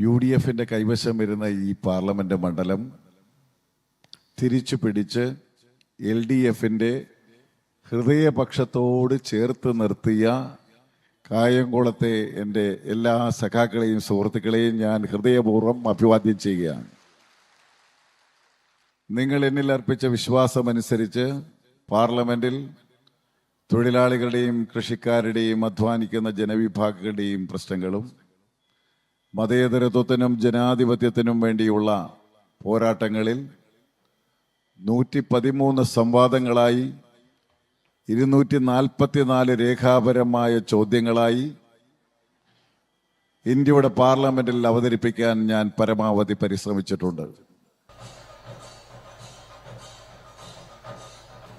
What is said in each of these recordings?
U D എഫിന്റെ കൈവശം വരുന്ന ഈ പാർലമെന്റ് മണ്ഡലം തിരിച്ചു പിടിച്ച് എൽ ഡി എഫിന്റെ ഹൃദയപക്ഷത്തോട് ചേർത്ത് നിർത്തിയ കായംകുളത്തെ എന്റെ എല്ലാ സഖാക്കളെയും സുഹൃത്തുക്കളെയും ഞാൻ ഹൃദയപൂർവം അഭിവാദ്യം ചെയ്യുകയാണ്. നിങ്ങൾ എന്നിൽ അർപ്പിച്ച വിശ്വാസമനുസരിച്ച് പാർലമെന്റിൽ തൊഴിലാളികളുടെയും കൃഷിക്കാരുടെയും അധ്വാനിക്കുന്ന ജനവിഭാഗങ്ങളുടെയും പ്രശ്നങ്ങളും മതേതരത്വത്തിനും ജനാധിപത്യത്തിനും വേണ്ടിയുള്ള പോരാട്ടങ്ങളിൽ നൂറ്റി പതിമൂന്ന് സംവാദങ്ങളായി ഇരുന്നൂറ്റി നാൽപ്പത്തിനാല് രേഖാപരമായ ചോദ്യങ്ങളായി ഇന്ത്യയുടെ പാർലമെന്റിൽ അവതരിപ്പിക്കാൻ ഞാൻ പരമാവധി പരിശ്രമിച്ചിട്ടുണ്ട്.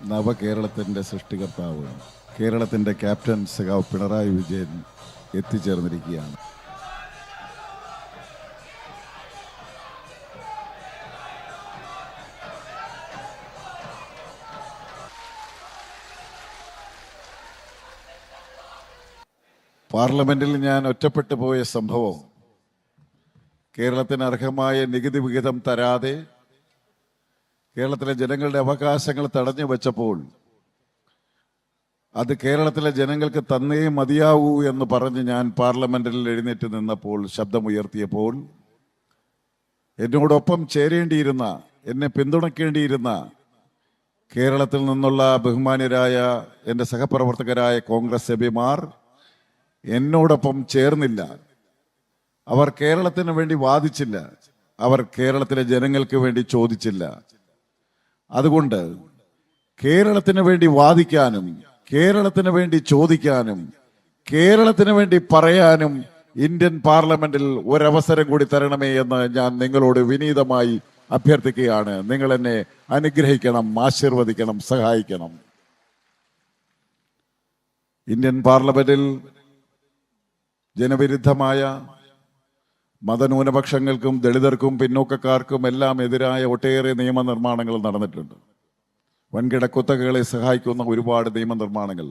നവകേരളത്തിന്റെ സൃഷ്ടികർത്താവ് കേരളത്തിന്റെ ക്യാപ്റ്റൻ സഖാവ് പിണറായി വിജയൻ എത്തിച്ചേർന്നിരിക്കുകയാണ്. പാർലമെന്റിൽ ഞാൻ ഒറ്റപ്പെട്ടു പോയ സംഭവം കേരളത്തിന് അർഹമായ നികുതി വിഹിതം തരാതെ കേരളത്തിലെ ജനങ്ങളുടെ അവകാശങ്ങൾ തടഞ്ഞു വെച്ചപ്പോൾ അത് കേരളത്തിലെ ജനങ്ങൾക്ക് തന്നേ മതിയാവൂ എന്ന് പറഞ്ഞ് ഞാൻ പാർലമെന്റിൽ എഴുന്നേറ്റ് നിന്നപ്പോൾ ശബ്ദമുയർത്തിയപ്പോൾ എന്നോടൊപ്പം ചേരേണ്ടിയിരുന്ന എന്നെ പിന്തുണയ്ക്കേണ്ടിയിരുന്ന കേരളത്തിൽ നിന്നുള്ള ബഹുമാന്യരായ എന്റെ സഹപ്രവർത്തകരായ കോൺഗ്രസ് എബിമാർ എന്നോടൊപ്പം ചേർന്നില്ല. അവർ കേരളത്തിന് വേണ്ടി വാദിച്ചില്ല. അവർ കേരളത്തിലെ ജനങ്ങൾക്ക് വേണ്ടി ചോദിച്ചില്ല. അതുകൊണ്ട് കേരളത്തിന് വേണ്ടി വാദിക്കാനും കേരളത്തിന് വേണ്ടി ചോദിക്കാനും കേരളത്തിന് വേണ്ടി പറയാനും ഇന്ത്യൻ പാർലമെന്റിൽ ഒരവസരം കൂടി തരണമേ എന്ന് ഞാൻ നിങ്ങളോട് വിനീതമായി അഭ്യർത്ഥിക്കുകയാണ്. നിങ്ങൾ എന്നെ അനുഗ്രഹിക്കണം ആശീർവദിക്കണം സഹായിക്കണം. ഇന്ത്യൻ പാർലമെന്റിൽ ജനവിരുദ്ധമായ മതന്യൂനപക്ഷങ്ങൾക്കും ദളിതർക്കും പിന്നോക്കക്കാർക്കും എല്ലാം എതിരായ ഒട്ടേറെ നിയമനിർമ്മാണങ്ങൾ നടന്നിട്ടുണ്ട്. വൻകിട കുത്തകകളെ സഹായിക്കുന്ന ഒരുപാട് നിയമനിർമ്മാണങ്ങൾ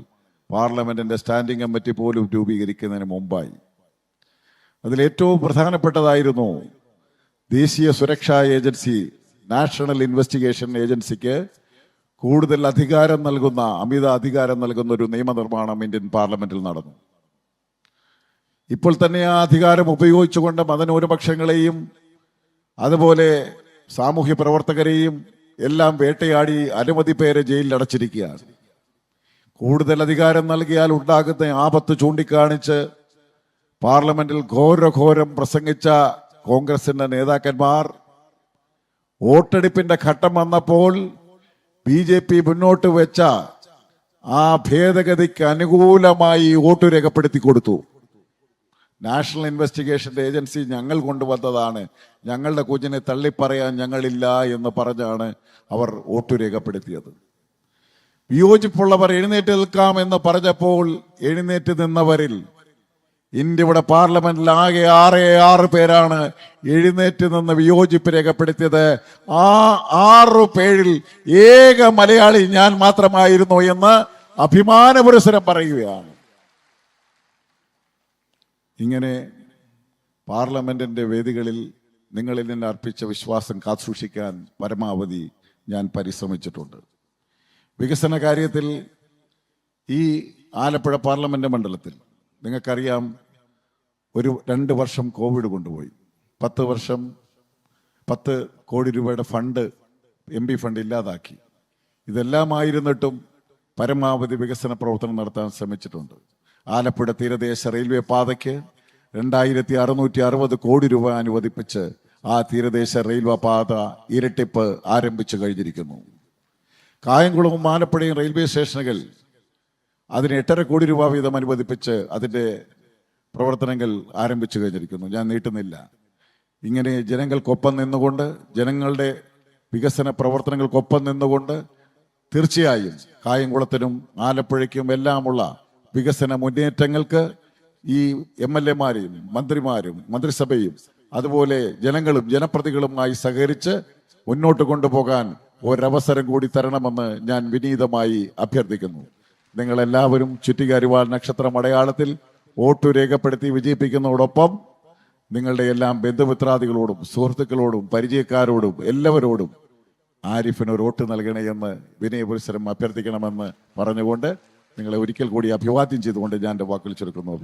പാർലമെന്റിന്റെ സ്റ്റാൻഡിംഗ് കമ്മിറ്റി പോലും രൂപീകരിക്കുന്നതിന് മുമ്പായി. അതിലേറ്റവും പ്രധാനപ്പെട്ടതായിരുന്നു ദേശീയ സുരക്ഷാ ഏജൻസി നാഷണൽ ഇൻവെസ്റ്റിഗേഷൻ ഏജൻസിക്ക് കൂടുതൽ അധികാരം നൽകുന്ന അമിത അധികാരം നൽകുന്ന ഒരു നിയമനിർമ്മാണം ഇന്ത്യൻ പാർലമെന്റിൽ നടന്നു. ഇപ്പോൾ തന്നെ ആ അധികാരം ഉപയോഗിച്ചുകൊണ്ട് മതന്യൂനപക്ഷങ്ങളെയും അതുപോലെ സാമൂഹ്യ പ്രവർത്തകരെയും എല്ലാം വേട്ടയാടി അനുമതി പേരെ ജയിലിൽ അടച്ചിരിക്കുകയാണ്. കൂടുതൽ അധികാരം നൽകിയാൽ ഉണ്ടാകുന്ന ആപത്ത് ചൂണ്ടിക്കാണിച്ച് പാർലമെന്റിൽ ഘോരഘോരം പ്രസംഗിച്ച കോൺഗ്രസിന്റെ നേതാക്കന്മാർ വോട്ടെടുപ്പിന്റെ ഘട്ടം വന്നപ്പോൾ ബി ജെ പി മുന്നോട്ട് വെച്ച ആ ഭേദഗതിക്ക് അനുകൂലമായി വോട്ട് രേഖപ്പെടുത്തി കൊടുത്തു. നാഷണൽ ഇൻവെസ്റ്റിഗേഷൻ ഏജൻസി ഞങ്ങൾ കൊണ്ടുവന്നതാണ്. ഞങ്ങളുടെ കുഞ്ഞിനെ തള്ളിപ്പറയാൻ ഞങ്ങളില്ല എന്ന് പറഞ്ഞാണ് അവർ വോട്ട് രേഖപ്പെടുത്തിയത്. വിയോജിപ്പുള്ളവർ എഴുന്നേറ്റ് നിൽക്കാം എന്ന് പറഞ്ഞപ്പോൾ എഴുന്നേറ്റ് നിന്നവരിൽ ഇന്ത്യയുടെ പാർലമെന്റിൽ ആകെ ആറ് ആറ് പേരാണ് എഴുന്നേറ്റ് നിന്ന് വിയോജിപ്പ് രേഖപ്പെടുത്തിയത്. ആ ആറ് പേരിൽ ഏക മലയാളി ഞാൻ മാത്രമായിരുന്നു എന്ന് അഭിമാനപുരസരം പറയുകയാണ്. ഇങ്ങനെ പാർലമെന്റിന്റെ വേദികളിൽ നിങ്ങളിൽ നിന്ന് അർപ്പിച്ച വിശ്വാസം കാത്തുസൂക്ഷിക്കാൻ പരമാവധി ഞാൻ പരിശ്രമിച്ചിട്ടുണ്ട്. വികസന കാര്യത്തിൽ ഈ ആലപ്പുഴ പാർലമെന്റ് മണ്ഡലത്തിൽ നിങ്ങൾക്കറിയാം ഒരു രണ്ട് വർഷം കോവിഡ് കൊണ്ടുപോയി. പത്ത് വർഷം പത്ത് കോടി രൂപയുടെ ഫണ്ട് എം പി ഫണ്ട് ഇല്ലാതാക്കി. ഇതെല്ലാമായിരുന്നിട്ടും പരമാവധി വികസന പ്രവർത്തനം നടത്താൻ ശ്രമിച്ചിട്ടുണ്ട്. ആലപ്പുഴ തീരദേശ റെയിൽവേ പാതയ്ക്ക് രണ്ടായിരത്തി അറുന്നൂറ്റി അറുപത് കോടി രൂപ അനുവദിപ്പിച്ച് ആ തീരദേശ റെയിൽവേ പാത ഇരട്ടിപ്പ് ആരംഭിച്ചു കഴിഞ്ഞിരിക്കുന്നു. കായംകുളവും ആലപ്പുഴയും റെയിൽവേ സ്റ്റേഷനുകൾ അതിന് എട്ടര കോടി രൂപ വീതം അനുവദിപ്പിച്ച് അതിന്റെ പ്രവർത്തനങ്ങൾ ആരംഭിച്ചു കഴിഞ്ഞിരിക്കുന്നു. ഞാൻ നീട്ടുന്നില്ല. ഇങ്ങനെ ജനങ്ങൾക്കൊപ്പം നിന്നുകൊണ്ട് ജനങ്ങളുടെ വികസന പ്രവർത്തനങ്ങൾക്കൊപ്പം നിന്നുകൊണ്ട് തീർച്ചയായും കായംകുളത്തിനും ആലപ്പുഴയ്ക്കും എല്ലാമുള്ള വികസന മുന്നേറ്റങ്ങൾക്ക് ഈ എം എൽ എമാരെയും മന്ത്രിമാരും മന്ത്രിസഭയും അതുപോലെ ജനങ്ങളും ജനപ്രതികളുമായി സഹകരിച്ച് മുന്നോട്ട് കൊണ്ടുപോകാൻ ഒരവസരം കൂടി തരണമെന്ന് ഞാൻ വിനീതമായി അഭ്യർത്ഥിക്കുന്നു. നിങ്ങളെല്ലാവരും ചുറ്റികാരിവാൾ നക്ഷത്രം അടയാളത്തിൽ വോട്ട് രേഖപ്പെടുത്തി വിജയിപ്പിക്കുന്നതോടൊപ്പം നിങ്ങളുടെ എല്ലാം ബന്ധുമിത്രാദികളോടും സുഹൃത്തുക്കളോടും പരിചയക്കാരോടും എല്ലാവരോടും ആരിഫിന് ഒരു വോട്ട് നൽകണേ എന്ന് വിനയപുരസരം അഭ്യർത്ഥിക്കണമെന്ന് പറഞ്ഞുകൊണ്ട് നിങ്ങളെ ഒരിക്കൽ കൂടി അഭിവാദ്യം ചെയ്തുകൊണ്ട് ഞാൻ എന്റെ വാക്കുകൾ ചുരുക്കുന്നു.